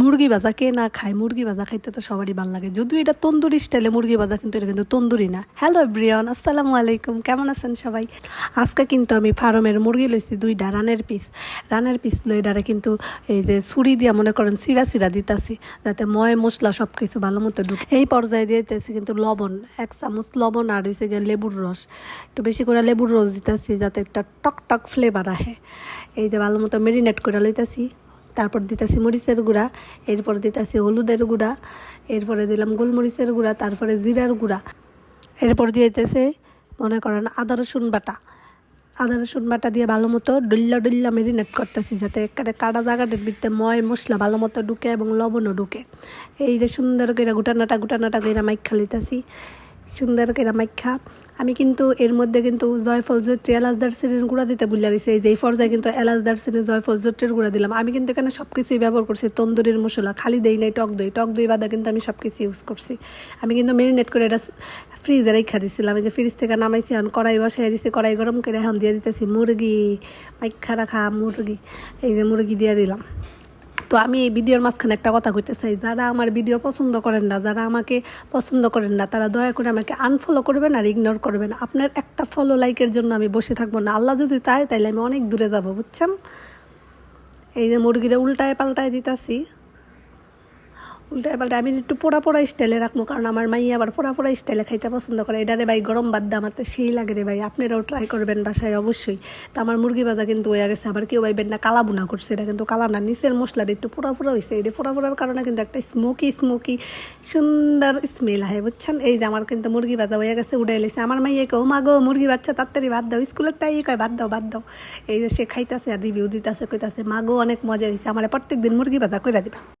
মুরগি ভাজা কে না খায়, মুরগি ভাজা খাইতে তো সবারই ভালো লাগে। যদিও এটা তন্দুরি স্টাইলে মুরগি ভাজা, কিন্তু এটা কিন্তু তন্দুরি না। হ্যালো ব্রিয়ন আসসালামু আলাইকুম, কেমন আছেন সবাই? আজকে কিন্তু আমি ফার্মের মুরগি লইছি দুইটা রানের পিস। রানের পিস লই এটারে কিন্তু এই যে ছুরি দিয়া মনে করেন সিরা সিরা দিতাছি, যাতে ময় মশলা সব কিছু ভালো মতো ঢুকে। এই পর্যায়ে দিতেছি কিন্তু লবণ, এক চামচ লবণ আর হয়েছে গিয়ে লেবুর রস। একটু বেশি করে লেবুর রস দিতেছি, যাতে একটা টক টক ফ্লেভার আহে। এই যে ভালো মতো মেরিনেট করে লইতাছি। তারপর দিতেছি মরিচের গুঁড়া, এরপর দিতেছি হলুদের গুঁড়া, এরপরে দিলাম গোলমরিচের গুঁড়া, তারপরে জিরার গুঁড়া। এরপর দিতেছে, মনে করেন আদা, রসুন বাটা। আদা, রসুন বাটা দিয়ে ভালো মতো ডুল্লা ডুল্লা মেরিনেট করতেছি যাতে একেবারে কাটা জায়গাটার ভিতরে ময় মশলা ভালো মতো ঢুকে এবং লবণও ঢুকে। এই যে সুন্দর করে গুটানাটা গুটানাটা করে মাইখা লইতাছি সুন্দর করে মাইখা আমি কিন্তু এর মধ্যে কিন্তু জয়ফল জয়ত্রী এলাচ দারচিনির গুঁড়া দিতে ভুলে গেছি। এই যে এই পর্যায়ে কিন্তু এলাচ দারচিনি জয়ফল জয়ত্রীর গুঁড়া দিলাম। আমি কিন্তু এখানে সব কিছুই ব্যবহার করছি। তন্দুরির মশলা, খালি দেই নাই, টক দই। টক দই বাদা কিন্তু আমি সব কিছু ইউজ করছি। আমি কিন্তু মেরিনেট করে এটা ফ্রিজে রেখা দিছিলাম। এই যে ফ্রিজ থেকে নামাইছি, এখন কড়াই বসাই দিছি। কড়াই গরম করে এখন দিয়ে দিতেছি মুরগি। মাইখা রাখা মুরগি। এই যে মুরগি দিয়ে দিলাম। তো আমি এই ভিডিওর মাঝখানে একটা কথা কইতে চাই, যারা আমার ভিডিও পছন্দ করেন না, যারা আমাকে পছন্দ করেন না, তারা দয়া করে আমাকে আনফলো করবেন আর ইগনোর করবেন। আপনার একটা ফলো লাইকের জন্য আমি বসে থাকব না। আল্লাহ যদি তাই তাইলে আমি অনেক দূরে যাব, বুঝছেন? এই যে মুরগিরা উল্টায় পাল্টায় দিতাছি। উল্টায় পাল্টায় আমি একটু পোড়া পোড়া স্টাইলে রাখব কারণ আমার মাই আবার পোড়া পোড়া স্টাইলে খাইতে পছন্দ করে। এটা রে ভাই গরম বাদ দা আমার তো সেই লাগে রে ভাই, আপনারাও ট্রাই করবেন বাসায় অবশ্যই। তো আমার মুরগি ভাজা কিন্তু হয়ে গেছে, আবার কেউ ভাইবেন না কালা বুনা করছে, এটা কিন্তু কালা না, নিচের মশলাটা একটু পোড়া পোড়া হয়েছে এটা পোড়া পোড়ার কারণে কিন্তু একটা স্মোকি স্মোকি সুন্দর স্মেল হয় বুঝছেন? এই যে আমার কিন্তু মুরগি ভাজা হয়ে গেছে উড়ে এলেছে আমার মাইয়ে কেউ মা গো, মুরগি বাচ্চা, তাড়াতাড়ি বাদ দাও। স্কুলের তাই কয় বাদ দাও বাদ দাও। এই যে সে খাইতেছে আর রিভিউ দিতেছে, কইতাছে, মা গো, অনেক মজা হয়েছে আমার প্রত্যেক দিন মুরগি ভাজা করে দিবা।